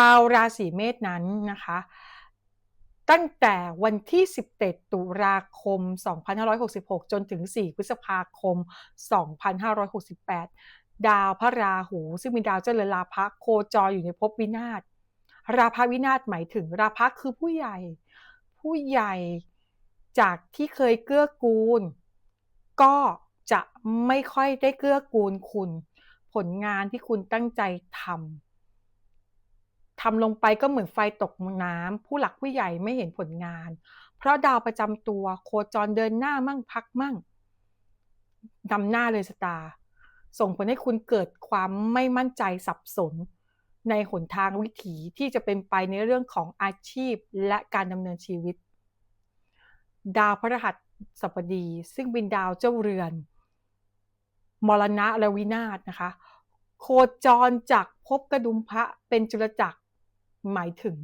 าวราศีเมษนั้นนะคะ ตั้งแต่วันที่ 17 ตุลาคม 2566 จนถึง 4 พฤษภาคม 2568 ดาวพระราหู ซึ่งเป็นดาวเจริญราพะโคจรอยู่ในภพวินาศราพะวินาศหมายถึงราพะคือผู้ใหญ่ ผู้ใหญ่จากที่เคยเกื้อกูล ก็จะไม่ค่อยได้เกื้อกูลคุณ ผลงานที่คุณตั้งใจทำ ทำลงไปก็เหมือนไฟตกน้ำผู้หลักผู้ใหญ่ไม่เห็นผลงาน เพราะดาวประจำตัวโคจรเดินหน้ามั่งพักมั่งนำหน้าเลยสตาร์ส่งผลให้คุณเกิดความไม่มั่นใจสับสน ในหนทางวิถีที่จะเป็นไปในเรื่องของอาชีพและการดำเนินชีวิต ดาวพฤหัสบดี ซึ่งเป็นดาวเจ้าเรือน มรณะและวินาศนะคะ โคจรจากภพกระดุมพระเป็นจุลจักร หมายถึง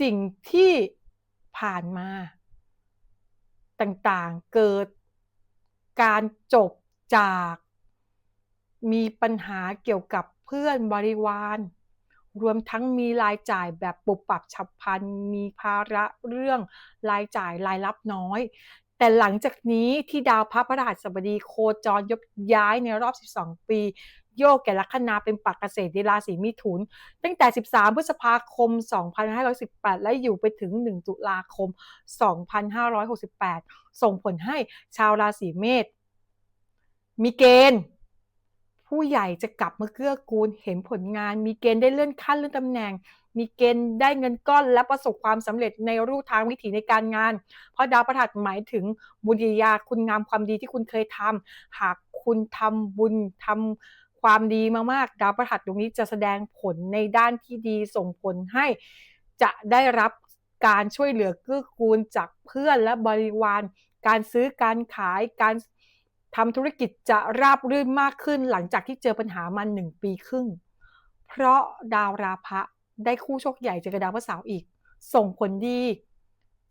สิ่งที่ผ่านมา ต่างๆเกิดการจบจากมีปัญหาเกี่ยวกับเพื่อนบริวาร รวมทั้งมีรายจ่ายแบบปุบปับฉับพลัน มีภาระเรื่องรายจ่ายรายรับน้อย แต่หลังจากนี้ที่ดาวพระพฤหัสบดีโคจรยกย้ายในรอบ 12 ปี โยกแก่ลัคนาเป็นปักเกษตรในราศีมิถุน ตั้งแต่ 13 พฤษภาคม 2518 และอยู่ไปถึง 1 ตุลาคม 2568 ส่งผลให้ชาวราศีเมษมีเกณฑ์ผู้ใหญ่จะกลับมาเกื้อกูลเห็นผลงาน มีเกณฑ์ได้เลื่อนขั้นเลื่อนตำแหน่ง มีเกณฑ์ได้เงินก้อนและประสบความสำเร็จในรูปทางวิถีในการงาน เพราะดาวประหัสหมายถึงบุญญาคุณงามความดีที่คุณเคยทำหากคุณทำบุญทำ ความดีมากๆ ดาวประหัสตรงนี้จะแสดงผลในด้านที่ดีส่งผลให้จะได้รับการช่วยเหลือเกื้อกูลจากเพื่อนและบริวาร การซื้อการขายการทำธุรกิจจะราบรื่นมากขึ้นหลังจากที่เจอปัญหามาหนึ่งปีครึ่ง เพราะดาวราพะได้คู่โชคใหญ่เจอกับดาวพระเสาร์อีก ส่งผลดี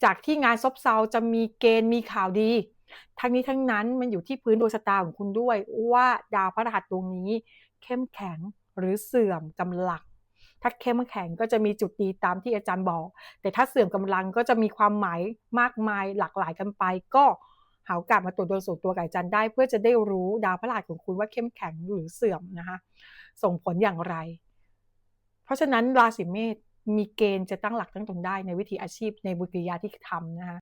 จากที่งานซบเซาจะมีเกณฑ์มีข่าวดี ทั้งนี้ทั้งนั้นมันอยู่ที่พื้นดวงชะตาของคุณด้วยว่าดาวพระรหัสดวงนี้ เข้มแข็งหรือเสื่อมกำลังถ้าเข้มแข็งก็จะมีจุดดีตามที่อาจารย์บอก แต่ถ้าเสื่อมกำลังก็จะมีความหมายมากมายหลากหลายกันไป ก็หาโอกาสมาตรวจดวงส่วนตัวกับอาจารย์ได้ เพื่อจะได้รู้ดาวพระรหัสของคุณว่าเข้มแข็งหรือเสื่อมนะคะส่งผลอย่างไร เพราะฉะนั้นราศีเมษมีเกณฑ์จะตั้งหลักตั้งตนได้ในวิถีอาชีพในบุญกิริยาที่ทำนะคะ